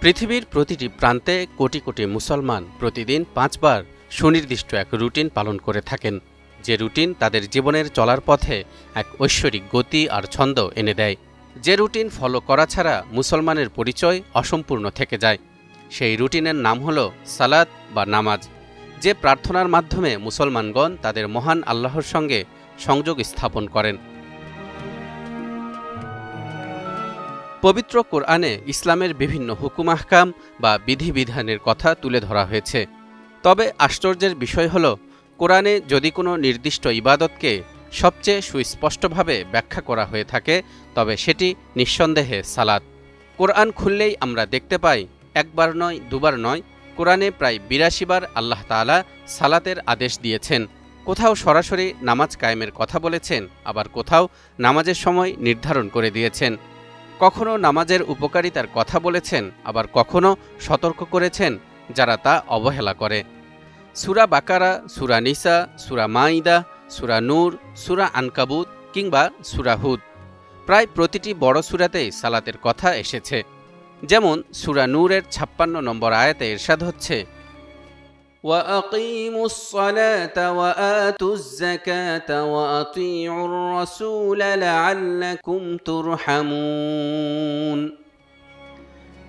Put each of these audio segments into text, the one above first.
পৃথিবীর প্রতিটি প্রান্তে কোটি কোটি মুসলমান প্রতিদিন পাঁচবার সুনির্দিষ্ট এক রুটিন পালন করে থাকেন। যে রুটিন তাদের জীবনের চলার পথে এক ঐশ্বরিক গতি আর ছন্দ এনে দেয়। যে রুটিন ফলো করা ছাড়া মুসলমানের পরিচয় অসম্পূর্ণ থেকে যায়। সেই রুটিনের নাম হল সালাত বা নামাজ। যে প্রার্থনার মাধ্যমে মুসলমানগণ তাদের মহান আল্লাহর সঙ্গে সংযোগ স্থাপন করেন। পবিত্র কোরআনে ইসলামের বিভিন্ন হুকুম, আহকাম বা বিধিবিধানের কথা তুলে ধরা হয়েছে। তবে আশ্চর্যের বিষয় হল, কোরআনে যদি কোনো নির্দিষ্ট ইবাদতকে সবচেয়ে সুস্পষ্টভাবে ব্যাখ্যা করা হয়ে থাকে, তবে সেটি নিঃসন্দেহে সালাত। কোরআন খুললেই আমরা দেখতে পাই, একবার নয়, দুবার নয়, কোরআনে প্রায় বিরাশি বার আল্লাহ তাআলা সালাতের আদেশ দিয়েছেন। কোথাও সরাসরি নামাজ কায়েমের কথা বলেছেন, আবার কোথাও নামাজের সময় নির্ধারণ করে দিয়েছেন। কখনো নামাজের উপকারিতার কথা বলেছেন, আবার কখনো সতর্ক করেছেন যারা তা অবহেলা করে। সুরা বাকারা, সুরা নিসা, সুরা মাইদা সুরা নূর, সুরা আনকাবুত কিংবা সুরা হুদ। প্রায় প্রতিটি বড় সুরাতেই সালাতের কথা এসেছে। যেমন সুরা নূরের ছাপ্পান্ন নম্বর আয়াতে এরশাদ হচ্ছে وأقيموا الصلاة وآتوا الزكاة وأطيعوا الرسول لعلكم ترحمون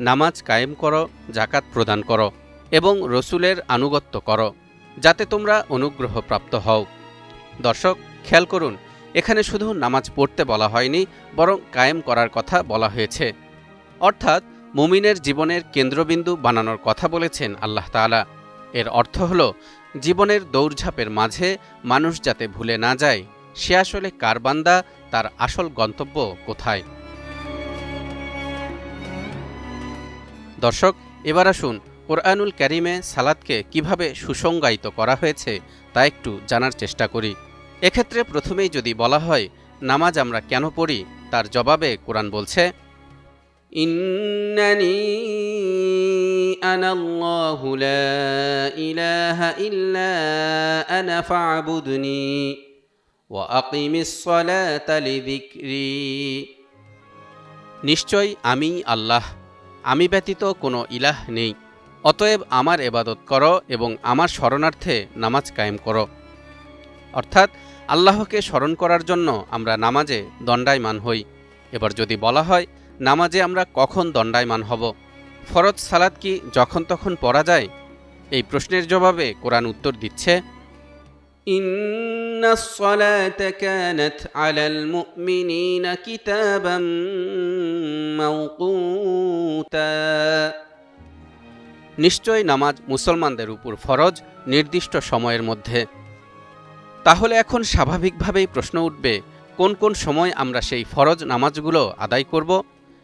নামাজ কায়েম করো জাকাত প্রদান করো এবং রসুলের আনুগত্য করো যাতে তোমরা অনুগ্রহ প্রাপ্ত হও দর্শক খেয়াল করুন এখানে শুধু নামাজ পড়তে বলা হয়নি বরং কায়েম করার কথা বলা হয়েছে অর্থাৎ মুমিনের জীবনের কেন্দ্রবিন্দু বানানোর কথা বলেছেন আল্লাহ তাআলা এর অর্থ হল, জীবনের দৌড়ঝাঁপের মাঝে মানুষ যাতে ভুলে না যায়, সে আসলে কার বান্দা, তার আসল গন্তব্য কোথায়? দর্শক, এবার আসুন কোরআনুল ক্যারিমে সালাদকে কীভাবে সুসংজ্ঞায়িত করা হয়েছে তা একটু জানার চেষ্টা করি। এক্ষেত্রে প্রথমেই যদি বলা হয়, নামাজ আমরা কেন পড়ি, তার জবাবে কোরআন বলছে إنني أنا الله لا إله إلا أنا فاعبدني وأقم الصلاة لذكري নিশ্চয় আমি আল্লাহ আমি ব্যতীত কোনো ইলাহ নেই অতএব আমার এবাদত করো এবং আমার শরণার্থে নামাজ কায়েম করো অর্থাৎ আল্লাহকে স্মরণ করার জন্য আমরা নামাজে দণ্ডায়মান হই এবার যদি বলা হয় নামাজে আমরা কখন দণ্ডায়মান হব ফরজ সালাদ কি যখন তখন পড়া যায় এই প্রশ্নের জবাবে কোরআন উত্তর দিচ্ছে إن الصلاة كانت على المؤمنين كتابا موقوتا নিশ্চয় নামাজ মুসলমানদের উপর ফরজ নির্দিষ্ট সময়ের মধ্যে তাহলে এখন স্বাভাবিকভাবেই প্রশ্ন উঠবে কোন কোন সময় আমরা সেই ফরজ নামাজগুলো আদায় করব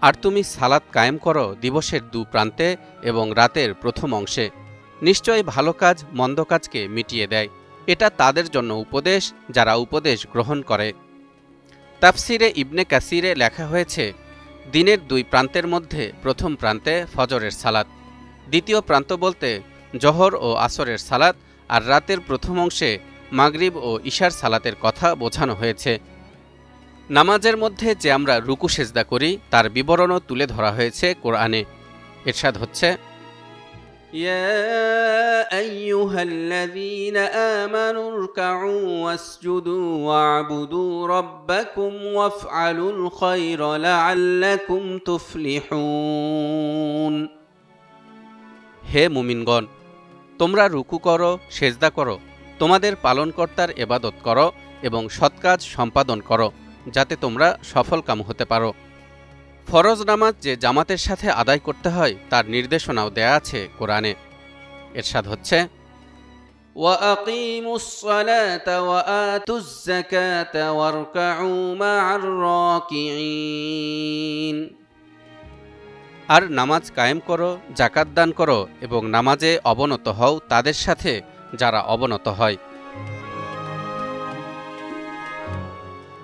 আর তুমি সালাত কায়েম করো দিবসের দু প্রান্তে এবং রাতের প্রথম অংশে। নিশ্চয় ভালো কাজ, মন্দ কাজকে মিটিয়ে দেয়। এটা তাদের জন্য উপদেশ, যারা উপদেশ গ্রহণ করে। তাফসিরে ইবনে কাসিরে লেখা হয়েছে, দিনের দুই প্রান্তের মধ্যে প্রথম প্রান্তে ফজরের সালাত, দ্বিতীয় প্রান্ত বলতে জহর ও আসরের সালাত, আর রাতের প্রথম অংশে মাগরিব ও ঈশার সালাতের কথা বোঝানো হয়েছে। নামাজের মধ্যে যে আমরা রুকু সেজদা করি তার বিবরণও তুলে ধরা হয়েছে কোরআনে। এরশাদ হচ্ছে হে মুমিনগণ তোমরা রুকু করো সেজদা করো তোমাদের পালনকর্তার এবাদত করো এবং সৎকাজ সম্পাদন করো। যাতে তোমরা সফলকাম হতে পারো ফরজ নামাজ যে জামাতের সাথে আদায় করতে হয় তার নির্দেশনাও দেয়া আছে কোরআনে এরশাদ হচ্ছে وأقيموا الصلاة وآتوا الزكاة واركعوا مع الراكعين আর নামাজ কায়েম করো জাকাত দান করো এবং নামাজে অবনত হও তাদের সাথে যারা অবনত হয়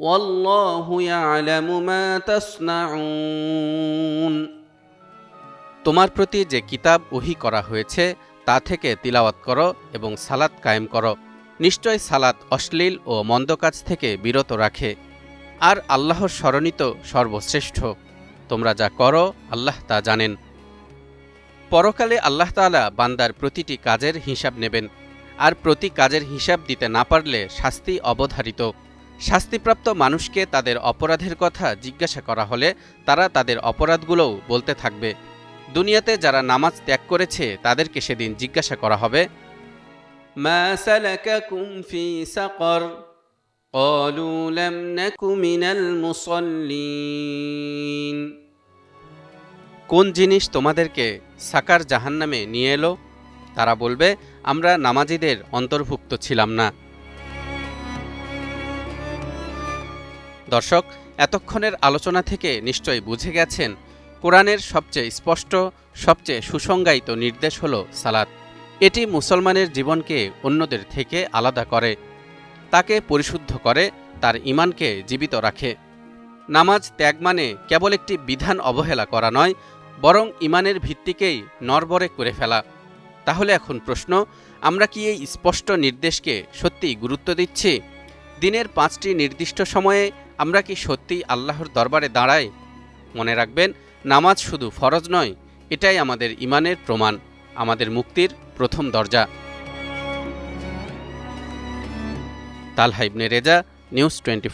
والله يعلم ما تصنعون তোমার প্রতি যে কিতাব ওহি করা হয়েছে তা থেকে তিলাওয়াত করো এবং সালাত কায়েম করো নিশ্চয় সালাত অশ্লীল ও মন্দ কাজ থেকে বিরত রাখে আর আল্লাহর স্মরণিত সর্বশ্রেষ্ঠ তোমরা যা করো আল্লাহ তা জানেন পরকালে আল্লাহ তাআলা বান্দার প্রতিটি কাজের হিসাব নেবেন আর প্রতি কাজের হিসাব দিতে না পারলে শাস্তি অবধারিত শাস্তিপ্রাপ্ত মানুষকে তাদের অপরাধের কথা জিজ্ঞাসা করা হলে তারা তাদের অপরাধগুলোও বলতে থাকবে। দুনিয়াতে যারা নামাজ ত্যাগ করেছে তাদেরকে সেদিন জিজ্ঞাসা করা হবে। কোন জিনিস তোমাদেরকে সাকার জাহান্নামে নিয়ে এলো? তারা বলবে আমরা নামাজিদের অন্তর্ভুক্ত ছিলাম না। দর্শক, এতক্ষণের আলোচনা থেকে নিশ্চয়ই বুঝে গেছেন, কোরআনের সবচেয়ে স্পষ্ট, সবচেয়ে সুসংজ্ঞায়িত নির্দেশ হল সালাত। এটি মুসলমানের জীবনকে অন্যদের থেকে আলাদা করে, তাকে পরিশুদ্ধ করে, তার ইমানকে জীবিত রাখে। নামাজ ত্যাগ মানে কেবল একটি বিধান অবহেলা করা নয়, বরং ইমানের ভিত্তিকেই নরবরে করে ফেলা। তাহলে এখন প্রশ্ন, আমরা কি এই স্পষ্ট নির্দেশকে সত্যিই গুরুত্ব দিচ্ছি? দিনের পাঁচটি নির্দিষ্ট সময়ে আমরা কি সত্যি আল্লাহর দরবারে দাঁড়াই? মনে রাখবেন, নামাজ শুধু ফরজ নয়, এটাই আমাদের ইমানের প্রমাণ, আমাদের মুক্তির প্রথম দরজা। Talha Ibne Reza, news twenty